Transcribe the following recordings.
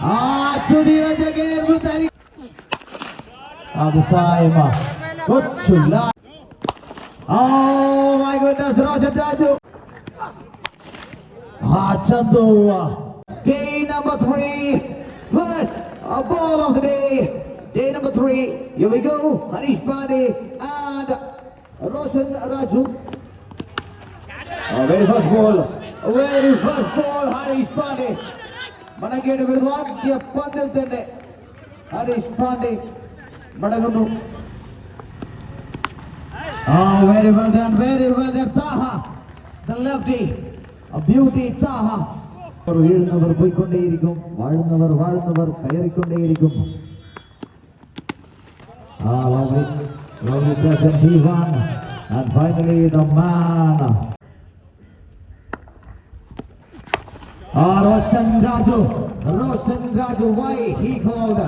Ah, Chudira again with. Ah, this time. Good chula. Oh my goodness, Roshan Raju. Ah, Day number three. First uh, ball of the day. Day number three. Here we go. Harish Pandey and Roshan Raju. Uh, very first ball. Very first ball, Harish Pandey. മടങ്ങേണ്ടി വരുന്നു ആദ്യ പന്തിൽ തന്നെ ഹരീഷ് പാണ്ഡെ മടങ്ങുന്നു Oh, very well done, very well done. Taha, the lefty, a beauty Taha. വീഴുന്നവർ പോയിക്കൊണ്ടേയിരിക്കും വാഴുന്നവർ വാഴുന്നവർ കയറിക്കൊണ്ടേയിരിക്കും ആ lovely, lovely touch and Divan. And finally the man. Ah, Roshan Raju, Roshan Raju, why he called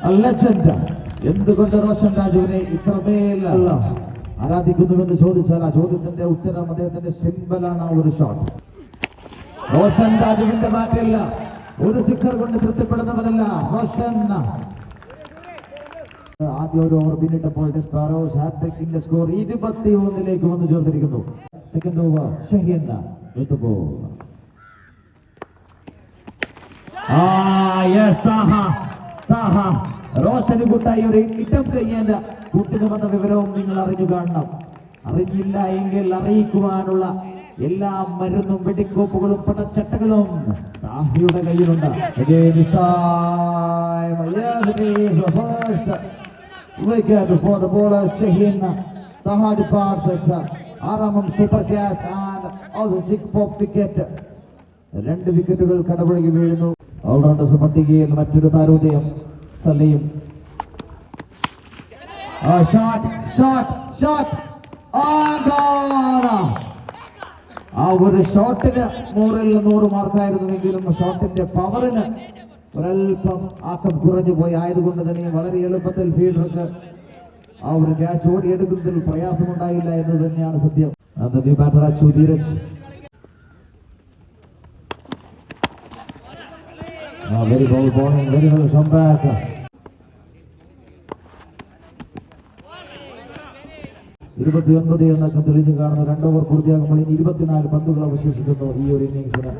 a legend? എന്തുകൊണ്ട് റോഷൻ രാജുവിനെ ഇത്രമേൽ അല്ല ആരാധിക്കുന്നുവെന്ന് ചോദിച്ചാൽ ആ ചോദ്യത്തിന്റെ ഉത്തരം അദ്ദേഹത്തിന്റെ സിമ്പലാണ് ആ ഒരു ഷോട്ട് റോഷൻ രാജുവിന്റെ ബാറ്റല്ല ഒരു സിക്സർ കൊണ്ട് തൃപ്തിപ്പെടുന്നവരല്ല റോഷൻ. ആദ്യ ഒരു ഓവർ പിന്നിട്ടപ്പോൾ സ്പാരോസ് ഹാട്രിക്കിന്റെ സ്കോർ ഇരുപത്തി ഒന്നിലേക്ക് വന്നു ചേർത്തിരിക്കുന്നു. Second over Shaheen. വിത്ത് ആ യെസ് താഹ താഹ. റോഷന് കൂട്ടായി ഒരു വിവരവും നിങ്ങൾ അറിഞ്ഞു കാണണം. അറിഞ്ഞില്ല എങ്കിൽ അറിയിക്കുവാനുള്ള എല്ലാ മരുന്നും വെടിക്കോപ്പുകളും പടച്ചട്ടകളും താഹിയുടെ കയ്യിലുണ്ട്. Wicket. for രണ്ട് വിക്കറ്റുകൾ കടപുഴകി വീഴുന്നു. ഓൾറൗണ്ടേഴ്സ് പട്ടികയിൽ മറ്റൊരു താരോദയം സലീം. Shot shot shot. ആ ഒരു ഷോട്ടിന് നൂറിൽ നൂറ് മാർക്കായിരുന്നുവെങ്കിലും ഷോട്ടിന്റെ പവറിന് ഒരല്പം ആക്കം കുറഞ്ഞു പോയി. ആയതുകൊണ്ട് തന്നെ വളരെ എളുപ്പത്തിൽ ഫീൽഡർക്ക് ആ ഒരു ക്യാച്ച് ഓടിയെടുക്കുന്നതിൽ പ്രയാസമുണ്ടായില്ല എന്ന് തന്നെയാണ് സത്യം. Batter Achu Dheeraj Ah, very well bowling, very well come back. ഇരുപത്തി ഒൻപത് എന്നൊക്കെ തെളിഞ്ഞു കാണുന്ന രണ്ട് ഓവർ പൂർത്തിയാകുമ്പോൾ ഇനി ഇരുപത്തിനാല് പന്തുകൾ അവശേഷിക്കുന്നു ഈ ഒരു ഇന്നിങ്സിന്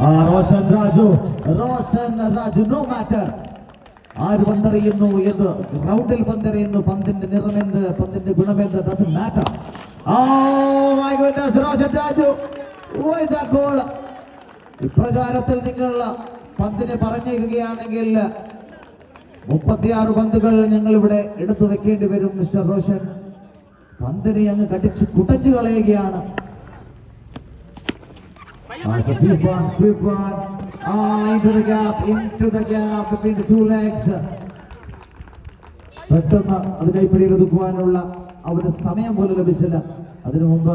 ആ റോഷൻ രാജു റോഷൻ രാജു നോ മാറ്റർ ആര് പന്തെറിയുന്നു എന്ന് റൗണ്ടിൽ പന്തെറിയുന്നു പന്തിന്റെ നിറമെന്ത് പന്തിന്റെ ഗുണമെന്ത് does matter oh my goodness Roshan Raju is that ball ഇപ്രകാരത്തിൽ നിങ്ങൾ പന്തിന് പറഞ്ഞിരിക്കുകയാണെങ്കിൽ മുപ്പത്തിയാറ് പന്തുകൾ ഞങ്ങൾ ഇവിടെ എടുത്തു വെക്കേണ്ടി വരും മിസ്റ്റർ റോഷൻ. പന്തിനെ അങ്ങ് കടിച്ച് കുടഞ്ഞു കളയുകയാണ്. പെട്ടെന്ന് അത് കൈപ്പിടിയിൽ ഒതുക്കുവാനുള്ള സമയം പോലും ലഭിച്ചില്ല. അതിനു മുമ്പ്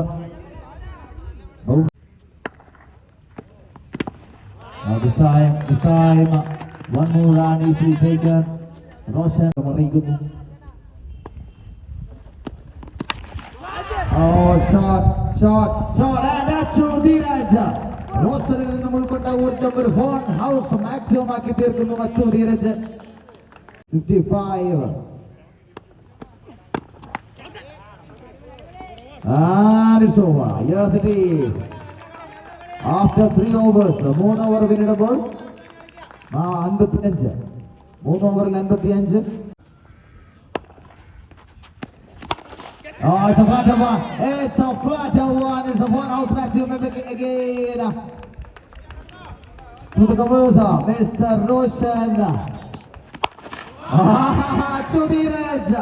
Now this time, this time, one more run easily taken. Roshan അറിയിക്കുന്നു Oh, shot, shot, shot, and that's Achu Dheeraj റോഷനിൽ നിന്നും ഉൾക്കൊണ്ട ഊർജം ഒരു ഫോൺ ഹൗസ് മാക്സിമം ആക്കി തീർക്കുന്നു Achu Dheeraj fifty five And it's over. Yes, it is. After three overs, മൂന്ന് over പിന്നിടുമ്പോൾ ആ അൻപത്തിയഞ്ച് മൂന്ന് ഓവറിൽ അൻപത്തിയഞ്ച് Oh, it's a flatter one. It's a flatter one. It's a one house maximum again. To the converser, Mr. Roshan. Achu Dheeraj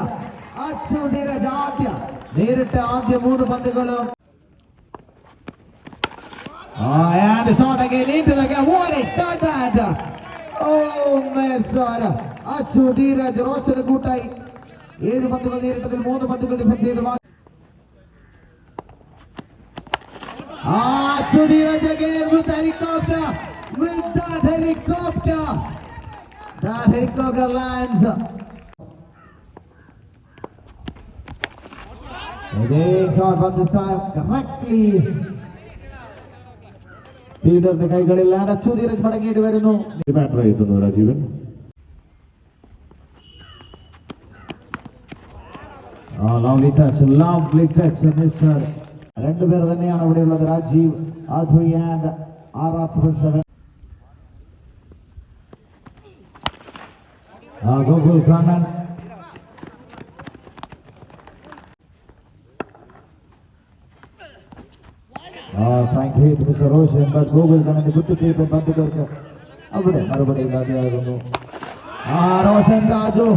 Achu Dheeraj ആദ്യ നേരിട്ട് ആദ്യ മൂന്ന് പന്തുകളും Ah, and the shot again into the gap. What a shot that! Oh, Mr. Achu Dheeraj റോഷന് കൂട്ടായി ഏഴ് പന്തുകൾ നേരിട്ടതിൽ മൂന്ന് പന്തുകൾ defend ചെയ്ത് മാ- ആ, Achu Dheeraj again with helicopter, with that helicopter. That helicopter lands. Again shot, but this time correctly ഫീൽഡറിന്റെ കൈകളിൽ അടച്ചു തീരച്ച് മടങ്ങിയിട്ട് വരുന്നു. ബാറ്ററായി എത്തുന്നു രാജീവൻ. ആ lovely touch lovely touch mister രണ്ടുപേർ തന്നെയാണ് അവിടെ ഉള്ളത് Rajeev R three and seven Gokul Kannan. trying to hit Mr. Roshan, but Gokul കണ്ണന്റെ കുത്തിത്തീർപ്പ് പന്തുകൾക്ക് അവിടെ മറുപടി ഇല്ലാതെയാകുന്നു ആ Roshan Raju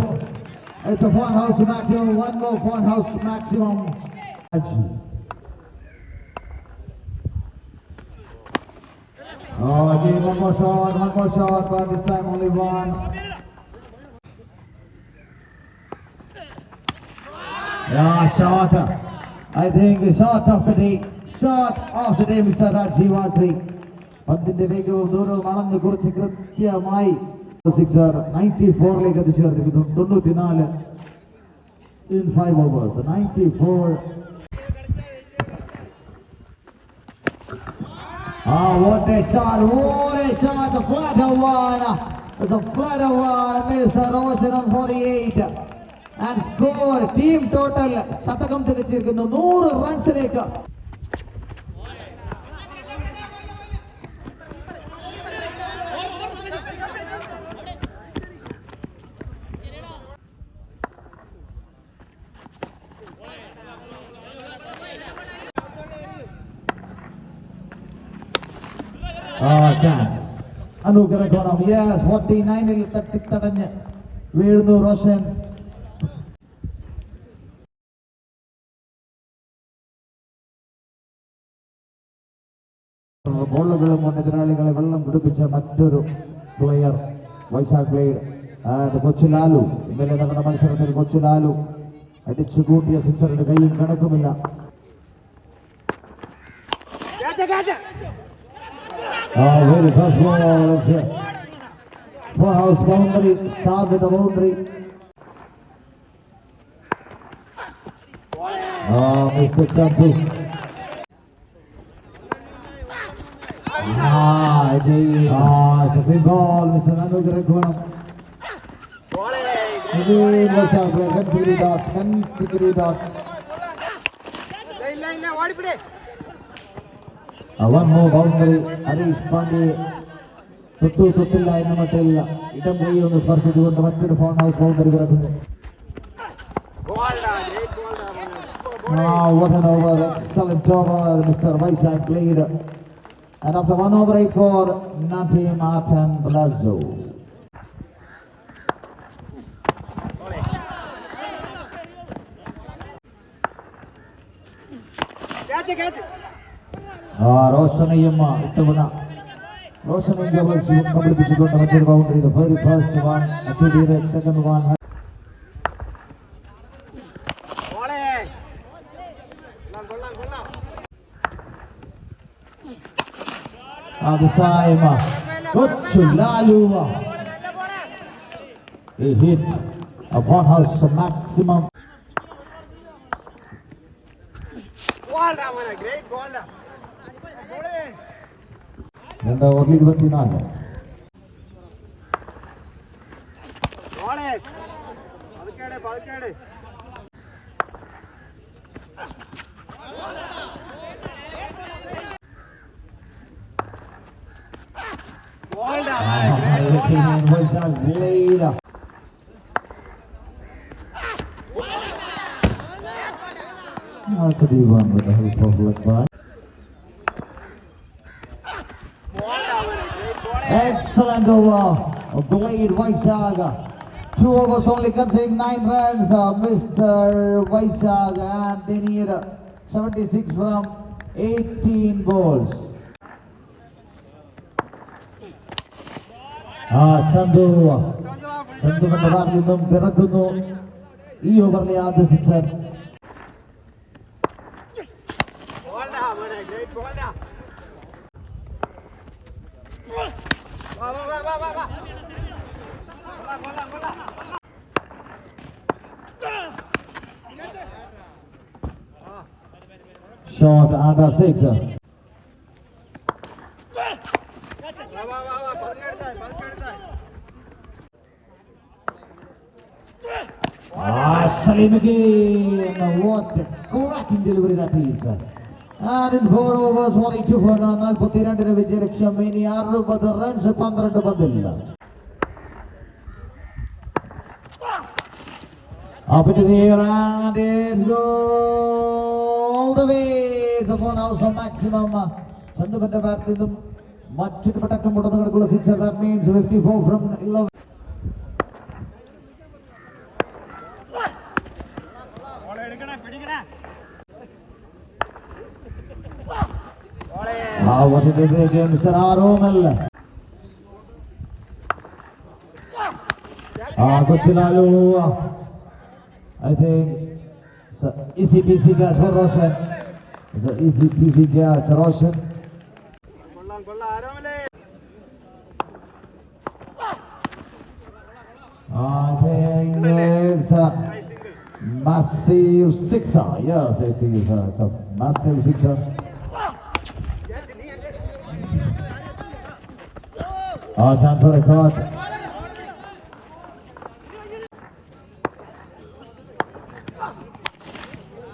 It's a fun house maximum. One more fun house maximum. Oh, again one more shot, one more shot, but this time only one. Yeah, shot. I think the shot of the day. Shot of the day, Mr. Rajiv Atri. പന്തിന്റെ വേഗവും ദൂരവും അളന്ന് കുറിച്ച് കൃത്യമായി sixer ninety ഫോറിലേക്ക് എത്തിച്ചേർത്തിരിക്കുന്നു തൊണ്ണൂറ്റിനാല് in five overs ninety four Ah, what a shot! What a shot! The flatter one! It's a flatter one. Mr. Roshan on 48. And score team total ശതകം തികച്ചിരിക്കുന്നു നൂറ് റൺസിലേക്ക് ചാൻസ് അനുഗ്രഹണം യെസ് ഫോർട്ടി നയനിൽ തട്ടിത്തടഞ്ഞ് വീഴുന്നു റോഷൻ വെള്ളം കുടിപ്പിച്ച മറ്റൊരു പ്ലെയർ വൈശാഖ് പ്ലേഡ് ആൻഡ് കൊച്ചു ലാലു ഇന്നലെ നടന്ന മത്സരത്തിൽ കൊച്ചു ലാലു അടിച്ചു കൂട്ടിയ സിക്സറിന്റെ കയ്യും കണക്കുമില്ല Oh, very first ball. It's a four house boundary. Start with the Jai ஆ சஃபிபால் விசனம் உதிரகோணம் இதுவே இன்வெஸ்டாக ரன் சிகிரி டாட்ஸ் ரன் சிகிரி டாட்ஸ் ಅವನ್ ಮೂ ಬೌಂಡರಿ ಹರೀಶ್ ಪಾಂಡೆ ತೊಟ್ಟು ತೊಟ್ಟಿಲ್ಲ ಇನ್ನು ಮಟ್ಟಿಲ್ಲ ಇಟಂ ಕೈ ಒಂದು ಸ್ಪರ್ಶಿಸಿಕೊಂಡು ಮತ್ತಿಟ್ಟು ಫಾರ್ಮ್ ಹೌಸ್ ಬೌಂಡರಿ ಬರಬಹುದು Ah, what an over, excellent over, Mr. Vaisak played And after one over for Nati Martin Blazo. Roshan Yama, Roshan the very first one, the second one. this time. Good Chulalua. A hit of one house maximum. രണ്ട് ഓവറിൽ ഇരുപത്തിനാല് പതുക്കേട് Hopper came a blade up. Now it's one with the help of Lakbar. Excellent over. A blade Vaishag. Two overs only considering nine runs. Uh, Mr. Vaishag and they need uh, 76 from 18 balls. ಆ ಚಂದು ಚಂದು ಪದಾರ್ಥದಿಂದ ಬೆರದುನು ಈ ಓವರ್ಲಿ ಆದ sixer Shot under six. Salim again. What a cracking delivery that is. And in four overs, 42 for നാൽപ്പത്തിരണ്ടിന് വിജയലക്ഷ്യം ഇനി അറുപത് runs പന്ത്രണ്ട് Padilla. Up into the air and it's go all the way. So for now, some maximum. ചന്തുപന്റെ ഭാഗത്ത് നിന്നും മറ്റൊരു പടക്കം മുടന്ന് കിടക്കുള്ള six that means fifty four from eleven ಅವತ್ತಿದ್ದಕ್ಕೆ ಅನುಸರಾರೋ ಮಲ್ಲ ఆకొచ్చినాలు అయితే ఈసీపీసీగా చొరోషన్ ఈసీపీసీగా చొరోషన్ అయితే massive sixer. Yes, it is. uh, a massive sixer. Ah, time for cut.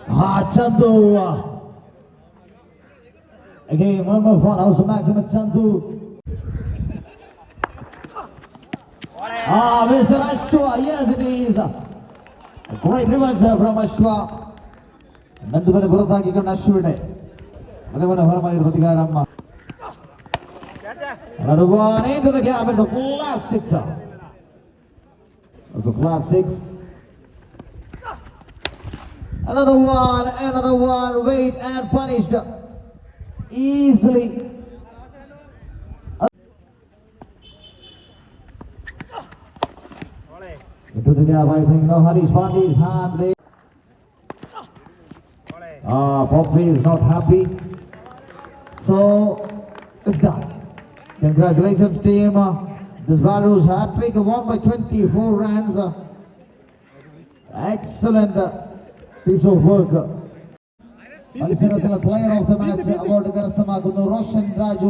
Ah, Chandu. Again, one more fun. Also, maximum Chandu. Ah, Mr. Ashwa, yes it is. A great revenge from Ashwa. നന്ദുവിനെ പുറത്താക്കിക്കൊണ്ട് അശ്വയുടെ വളരെ മനോഹരമായ ഒരു പ്രതികാരം Another one into the gap. It's a flat sixer. It's a flat six. Another one, another one. Wait and punished easily. Into the gap, I think. No, Harish Pandey's hand there. ഓളെ Ah, Poppy is not happy. So, it's done. Congratulations, team. Uh, This Baru's hat trick won by 24 runs. Uh, Excellent uh, piece of work. മത്സരത്തിലെ player of the match award കരസ്ഥമാക്കുന്നു Roshan Raju